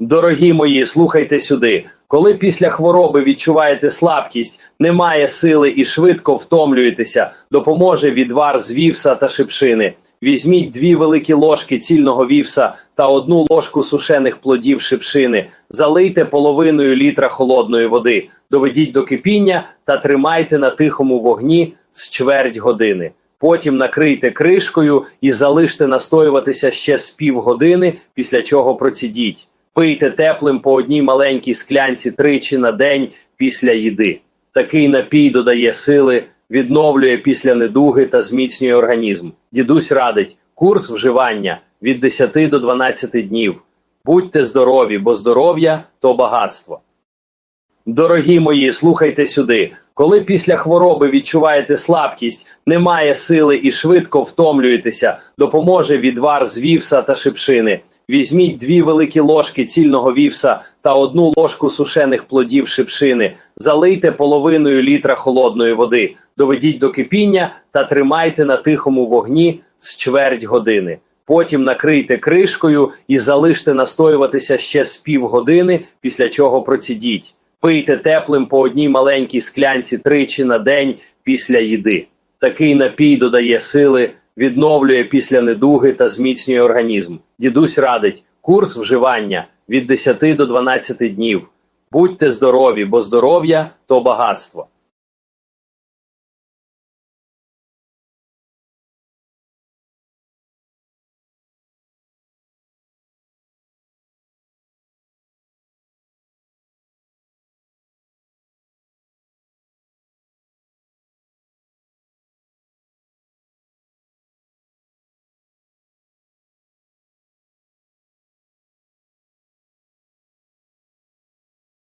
Дорогі мої, слухайте сюди. Коли після хвороби відчуваєте слабкість, немає сили і швидко втомлюєтеся, допоможе відвар з вівса та шипшини. Візьміть дві великі ложки цільного вівса та одну ложку сушених плодів шипшини, залийте половиною літра холодної води, доведіть до кипіння та тримайте на тихому вогні з чверть години. Потім накрийте кришкою і залиште настоюватися ще з півгодини, після чого процідіть. Пийте теплим по одній маленькій склянці тричі на день після їди. Такий напій додає сили, відновлює після недуги та зміцнює організм. Дідусь радить курс вживання від 10 до 12 днів. Будьте здорові, бо здоров'я то багатство. Дорогі мої, слухайте сюди. Коли після хвороби відчуваєте слабкість, немає сили і швидко втомлюєтеся, допоможе відвар з вівса та шипшини. Візьміть дві великі ложки цільного вівса та одну ложку сушених плодів шипшини, залийте половиною літра холодної води, доведіть до кипіння та тримайте на тихому вогні з чверть години. Потім накрийте кришкою і залиште настоюватися ще з півгодини, після чого процідіть. Пийте теплим по одній маленькій склянці тричі на день після їди. Такий напій додає сили, відновлює після недуги та зміцнює організм. Дідусь радить курс вживання від 10 до 12 днів. Будьте здорові, бо здоров'я то багатство.